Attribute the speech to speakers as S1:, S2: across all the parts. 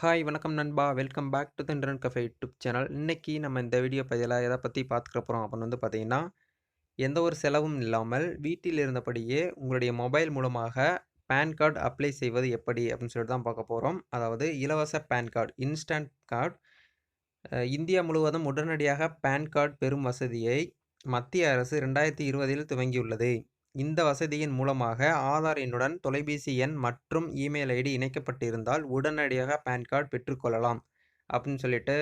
S1: Hi வணக்கம் நண்பா. Welcome back to the internet cafe YouTube channel இன்றைக்கி நம்ம இந்த வீடியோ பதிவில் எதை பற்றி பார்த்துக்க போகிறோம் அப்படின்னு வந்து பார்த்தீங்கன்னா எந்த ஒரு செலவும் இல்லாமல் வீட்டில் இருந்தபடியே உங்களுடைய மொபைல் மூலமாக பேன் கார்டு அப்ளை செய்வது எப்படி அப்படின்னு சொல்லிட்டு தான் பார்க்க போகிறோம் அதாவது இலவச PAN card instant card India முழுவதும் உடனடியாக பேன் கார்டு பெறும் வசதியை மத்திய அரசு ரெண்டாயிரத்தி இருபதில் துவங்கியுள்ளது. இந்த வசதியின் மூலமாக ஆதார் எண்ணுடன் தொலைபேசி எண் மற்றும் இமெயில் ஐடி இணைக்கப்பட்டிருந்தால் உடனடியாக பேன் கார்டு பெற்றுக்கொள்ளலாம். அப்படின்னு சொல்லிட்டு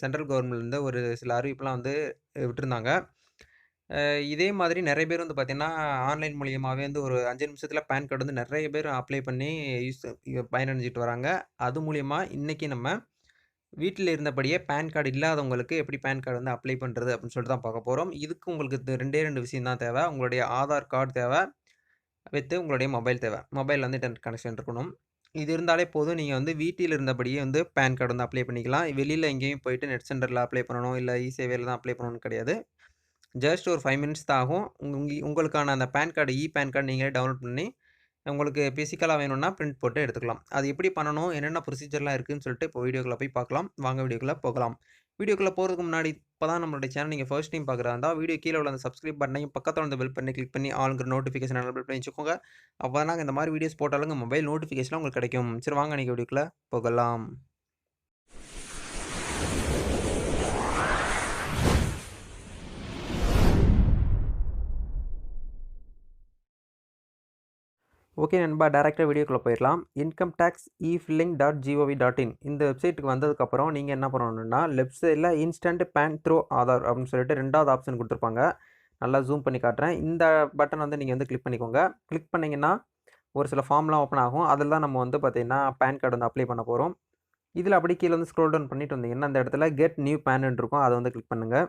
S1: சென்ட்ரல் கவர்மெண்ட்லேருந்து ஒரு சில அறிவிப்புலாம் வந்து விட்டுருந்தாங்க. இதே மாதிரி நிறைய பேர் வந்து பார்த்திங்கன்னா ஆன்லைன் மூலியமாகவே வந்து ஒரு அஞ்சு நிமிஷத்தில் பேன் கார்டு வந்து நிறைய பேர் அப்ளை பண்ணி யூஸ் பயனடைஞ்சிட்டு வராங்க. அது மூலியமாக இன்றைக்கி நம்ம வீட்டில் இருந்தபடியே பேன் கார்டு இல்லாதவங்களுக்கு எப்படி பேன் கார்டு வந்து அப்ளை பண்ணுறது அப்படின்னு சொல்லிட்டு தான் பார்க்க போகிறோம் இதுக்கு உங்களுக்கு ரெண்டே ரெண்டு விஷயம் தான் தேவை. உங்களுடைய ஆதார் கார்டு தேவை வித்து உங்களுடைய மொபைல் தேவை. மொபைல் வந்து இன்டர்நெட் கனெக்ஷன் இருக்கணும். இது இருந்தாலே போதும். நீங்கள் வந்து வீட்டில் இருந்தபடியே வந்து பேன் கார்டு வந்து அப்ளை பண்ணிக்கலாம். வெளியில் எங்கேயும் போயிட்டு நெட் சென்டரில் அப்ளை பண்ணணும். இல்லை இ சேவையில் தான் அப்ளை பண்ணணும்னு கிடையாது. ஜஸ்ட் ஒரு ஃபைவ் மினிட்ஸ் தான் ஆகும். உங்க உங்களுக்கான அந்த PAN card e PAN card நீங்களே டவுன்லோட் பண்ணி உங்களுக்கு பிசிக்கலாக வேணும்னா பிரிண்ட் போட்டு எடுத்துக்கலாம். அது எப்படி பண்ணணும்? என்னென்ன ப்ரொசீஜர்லாம் இருக்குதுன்னு சொல்லிட்டு இப்போ வீடியோக்குள்ளே போய் பார்க்கலாம். வாங்க வீடியோக்குள்ளே போகலாம். வீடியோக்குள்ளே போகிறதுக்கு முன்னாடி இப்போ தான் நம்மளுடைய சேனல் நீங்கள் ஃபர்ஸ்ட் டைம் பார்க்குறதா இருந்தால் வீடியோ கீழே உள்ள அந்த சப்ஸ்கிரைப் பண்ணையும் பக்கத்தில் வந்து பெல் பண்ணி கிளிக் பண்ணி ஆளுங்கிற நோட்டிஃபிகேஷன் எனபிள் பண்ணி வச்சுக்கோங்க. அப்போ நாங்கள் இந்த மாதிரி வீடியோஸ் போட்டாலும் மொபைல் நோட்டிஃபிகேஷன் உங்களுக்கு கிடைக்கும். சரி வாங்க நீங்கள் வீடியோக்குள்ளே போகலாம். ஓகே நண்பா டேரெக்டாக வீடியோக்குள்ளே போயிடலாம் income tax e filing dot G O V dot in இந்த வெப்சைட்டுக்கு வந்ததுக்கப்புறம் நீங்கள் என்ன பண்ணணும்னா லெஃப்ட் சைடில் இன்ஸ்டன்ட் பேன் த்ரோ ஆதார் அப்படின்னு சொல்லிட்டு ரெண்டாவது ஆப்ஷன் கொடுத்துருப்பாங்க. நல்லா ஜூம் பண்ணி காட்டுறேன். இந்த பட்டன் வந்து நீங்கள் வந்து கிளிக் பண்ணிக்கோங்க. கிளிக் பண்ணிங்கன்னா ஒரு சில ஃபார்ம்லாம் ஓப்பன் ஆகும். அதில் தான் நம்ம வந்து பார்த்திங்கன்னா பேன் கார்டு வந்து அப்ளை பண்ண போகிறோம் இதில் அப்படி கீழே வந்து ஸ்க்ரோல் டவுன் பண்ணிட்டு வந்தீங்கன்னா அந்த இடத்துல கெட் நியூ பேன் இருக்கும். அதை வந்து கிளிக் பண்ணுங்கள்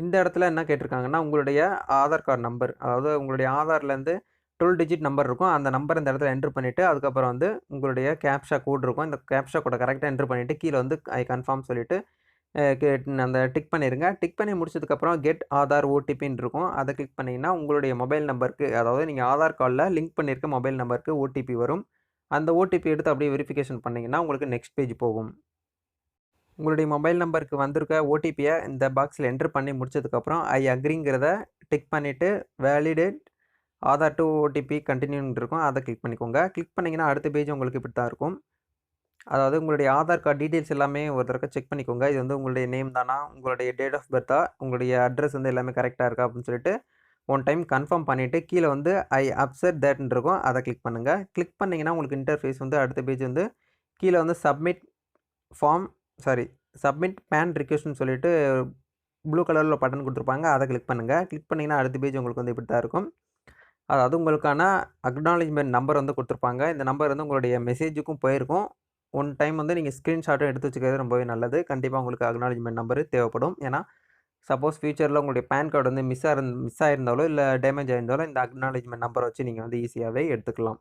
S1: இந்த இடத்துல என்ன கேட்டிருக்காங்கன்னா உங்களுடைய ஆதார் கார்டு நம்பர் அதாவது உங்களுடைய ஆதார்லேருந்து டுவெல் டிஜிட் நம்பர் இருக்கும். அந்த நம்பர் இந்த இடத்துல என்ட்ரு பண்ணிவிட்டு அதுக்கப்புறம் வந்து உங்களுடைய கேப்ஷா கோட் இருக்கும். இந்த கேப்ஷா கோடை கரெக்டாக என்ட்ரு பண்ணிவிட்டு கீழே வந்து ஐ கன்ஃபார்ம் சொல்லிவிட்டு அந்த டிக் பண்ணிடுங்க டிக் பண்ணி முடிச்சதுக்கப்புறம் கெட் ஆதார் ஓடிபின்னு இருக்கும். அதை கிளிக் பண்ணிங்கன்னா உங்களுடைய மொபைல் நம்பருக்கு அதாவது நீங்கள் ஆதார் கார்டில் லிங்க் பண்ணியிருக்க மொபைல் நம்பருக்கு ஓடிபி வரும். அந்த ஓடிபி எடுத்து அப்படியே வெரிஃபிகேஷன் பண்ணிங்கன்னா உங்களுக்கு நெக்ஸ்ட் பேஜ் போகும். உங்களுடைய மொபைல் நம்பருக்கு வந்திருக்க ஓடிபியை இந்த பாக்ஸில் என்ட்ரு பண்ணி முடிச்சதுக்கப்புறம் ஐ அக்ரிங்கிறத டிக் பண்ணிவிட்டு வேலிடேட் ஆதார் டு ஓடிபி கண்டினியூன்னு இருக்கும். அதை கிளிக் பண்ணிக்கோங்க. கிளிக் பண்ணிங்கன்னா அடுத்த பேஜ் உங்களுக்கு இப்படி தான் இருக்கும். அதாவது உங்களுடைய ஆதார் கார்டு டீட்டெயில்ஸ் எல்லாமே ஒரு தடவை செக் பண்ணிக்கோங்க. இது வந்து உங்களுடைய நேம் தானா? உங்களுடைய டேட் ஆஃப் பர்த்தா உங்களுடைய அட்ரஸ் வந்து எல்லாமே கரெக்டாக இருக்கா? அப்படின்னு சொல்லிட்டு ஒன் டைம் கன்ஃபார்ம் பண்ணிவிட்டு கீழே வந்து ஐ அப்செட் தேட்னு இருக்கும். அதை கிளிக் பண்ணுங்கள் கிளிக் பண்ணிங்கன்னா உங்களுக்கு இன்டர்ஃபேஸ் வந்து அடுத்த பேஜ் வந்து கீழே வந்து submit form sorry submit PAN ரிக்வெஸ்ட்னு சொல்லிட்டு ப்ளூ கலரில் பட்டன் கொடுத்துருப்பாங்க. அதை கிளிக் பண்ணுங்கள் கிளிக் பண்ணிங்கன்னா அடுத்த பேஜ் உங்களுக்கு வந்து இப்படி தான் இருக்கும் அதாவது உங்களுக்கான அக்னாலேஜ்மெண்ட் நம்பர் வந்து கொடுத்துருப்பாங்க. இந்த நம்பர் வந்து உங்களுடைய மெசேஜுக்கும் போயிருக்கும். ஒன் டைம் வந்து நீங்கள் ஸ்க்ரீன்ஷாட்டும் எடுத்து வச்சுக்கிறது ரொம்பவே நல்லது. கண்டிப்பாக உங்களுக்கு அக்னாலேஜ்மெண்ட் நம்பர் தேவைப்படும். ஏன்னா சப்போஸ் ஃபியூச்சரில் உங்களுடைய பேன் கார்டு வந்து மிஸ் ஆகிருந் மிஸ் ஆயிருந்தாலோ இல்லை டேமேஜ் ஆகிருந்தாலோ இந்த அக்னாலேஜ்மெண்ட் நம்பரை வச்சு நீங்கள் வந்து ஈஸியாகவே எடுத்துக்கலாம்.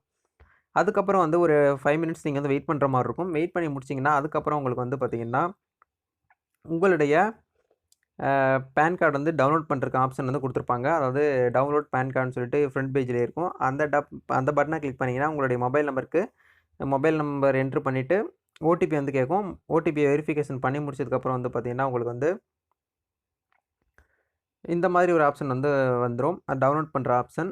S1: அதுக்கப்புறம் வந்து ஒரு ஃபைவ் மினிட்ஸ் நீங்கள் வந்து வெயிட் பண்ணுற மாதிரி இருக்கும். வெயிட் பண்ணி முடிச்சிங்கன்னா அதுக்கப்புறம் உங்களுக்கு வந்து பார்த்திங்கன்னா உங்களுடைய பேன் கார்டு வந்து டவுன்லோட் பண்ணுறக்கு ஆப்ஷன் வந்து கொடுத்துருப்பாங்க. அதாவது டவுன்லோட் பேன் கார்டுன்னு சொல்லிட்டு ஃப்ரண்ட் பேஜில் இருக்கும். அந்த டப் அந்த பட்டனை கிளிக் பண்ணிங்கன்னா உங்களுடைய மொபைல் நம்பருக்கு மொபைல் நம்பர் என்ட்ரு பண்ணிவிட்டு ஓடிபி வந்து கேட்கும். ஓடிபி வெரிஃபிகேஷன் பண்ணி முடிச்சதுக்கப்புறம் வந்து பார்த்திங்கன்னா உங்களுக்கு வந்து இந்த மாதிரி ஒரு ஆப்ஷன் வந்து வந்துடும் டவுன்லோட் பண்ணுற ஆப்ஷன்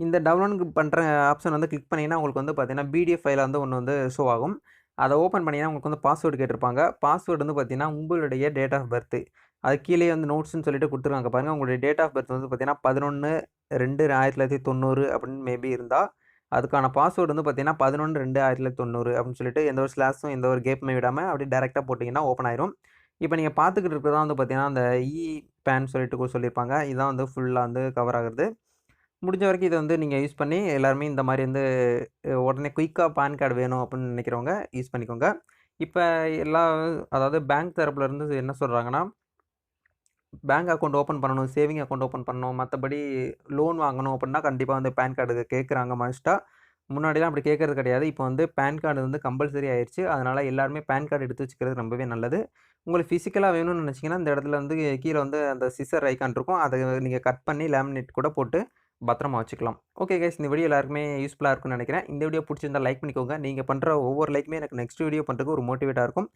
S1: இந்த டவுன்லோட் பண்ணுற ஆப்ஷன் வந்து கிளிக் பண்ணிங்கன்னா உங்களுக்கு வந்து பார்த்தீங்கன்னா பிடிஎஃப் ஃபைலில் வந்து ஒன்று வந்து ஷோ ஆகும். அதை ஓப்பன் பண்ணிங்கன்னா உங்களுக்கு வந்து பாஸ்வேர்டு கேட்டிருப்பாங்க. பாஸ்வேர்டு வந்து பார்த்தீங்கன்னா உங்களுடைய டேட் ஆஃப் பர்த்து அது கீழே வந்து நோட்ஸ்னு சொல்லிட்டு கொடுத்துருக்காங்க. பாருங்கள் உங்களுடைய டேட் ஆஃப் பர்த் வந்து பார்த்தீங்கன்னா பதினொன்று ரெண்டு ஆயிரத்தி தொள்ளாயிரத்தி தொண்ணூறு அப்படின்னு மேபி இருந்தால் அதுக்கான பாஸ்வேர்டு வந்து பார்த்தீங்கன்னா பதினொன்று ரெண்டு ஆயிரத்தி தொள்ளாயிரத்தி தொண்ணூறு அப்படின்னு சொல்லிட்டு எந்த ஒரு ஸ்லாஸும் எந்த ஒரு கேப்புமே விடாமல் அப்படியே டேரெக்டாக போட்டிங்கன்னா ஓப்பன் ஆயிரும். இப்போ நீங்கள் பார்த்துக்கிட்டு இருக்கிறதா வந்து பார்த்தீங்கன்னா அந்த இ பேன் சொல்லிட்டு சொல்லியிருப்பாங்க. இதுதான் வந்து ஃபுல்லாக வந்து கவர் ஆகுறது. முடிஞ்ச வரைக்கும் இதை வந்து நீங்கள் யூஸ் பண்ணி எல்லாருமே இந்த மாதிரி வந்து உடனே குயிக்காக பேன் கார்டு வேணும் அப்படின்னு நினைக்கிறவங்க யூஸ் பண்ணிக்கோங்க. இப்போ எல்லா அதாவது பேங்க் தரப்புல இருந்து என்ன சொல்கிறாங்கன்னா பேங்க் அக்கௌண்ட் ஓப்பன் பண்ணணும் சேவிங் அக்கௌண்ட் ஓப்பன் பண்ணணும் மற்றபடி லோன் வாங்கணும் அப்படின்னா கண்டிப்பாக வந்து பேன் கார்டு கேட்குறாங்க மஸ்ட்டாக முன்னாடிலாம் அப்படி கேட்குறது கிடையாது. இப்போ வந்து பேன் கார்டு வந்து கம்பல்சரி ஆயிடுச்சு அதனால் எல்லாருமே பேன் கார்டு எடுத்து வச்சுக்கிறது ரொம்பவே நல்லது. உங்களுக்கு ஃபிசிக்கலாக வேணும்னு நினச்சிங்கன்னா இந்த இடத்துல வந்து கீழே வந்து அந்த சிசர் ஐக்கான் இருக்கும். அதை நீங்கள் கட் பண்ணி லேமினேட் கூட போட்டு பத்திரமா வச்சுக்கலாம். ஓகே கைஸ் இந்த வீடியோ எல்லாருக்குமே யூஸ்ஃபுல்லாக இருக்கும்னு நினைக்கிறேன் இந்த வீடியோ பிடிச்சிருந்தா லைக் பண்ணிக்கோங்க. நீங்கள் பண்ணுற ஒவ்வொரு லைக்குமே எனக்கு நெக்ஸ்ட் வீடியோ பண்ணுறதுக்கு ஒரு மோட்டிவேட்டாக இருக்கும்.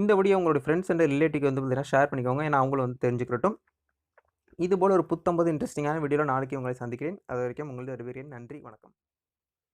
S1: இந்த வீடியோ உங்களோட ஃப்ரெண்ட்ஸ் அண்ட் ரிலேட்டிவ் வந்து பார்த்தீங்கன்னா ஷேர் பண்ணிக்கோங்க. ஏன்னா அவங்களும் வந்து தெரிஞ்சுக்கிறட்டும். இதுபோல ஒரு புத்தம்பது இன்ட்ரஸ்டிங்கான வீடியோவில் நாளைக்கு உங்களை சந்திக்கிறேன். அது வரைக்கும் உங்களது விடைபெறுகிறேன். நன்றி, வணக்கம்.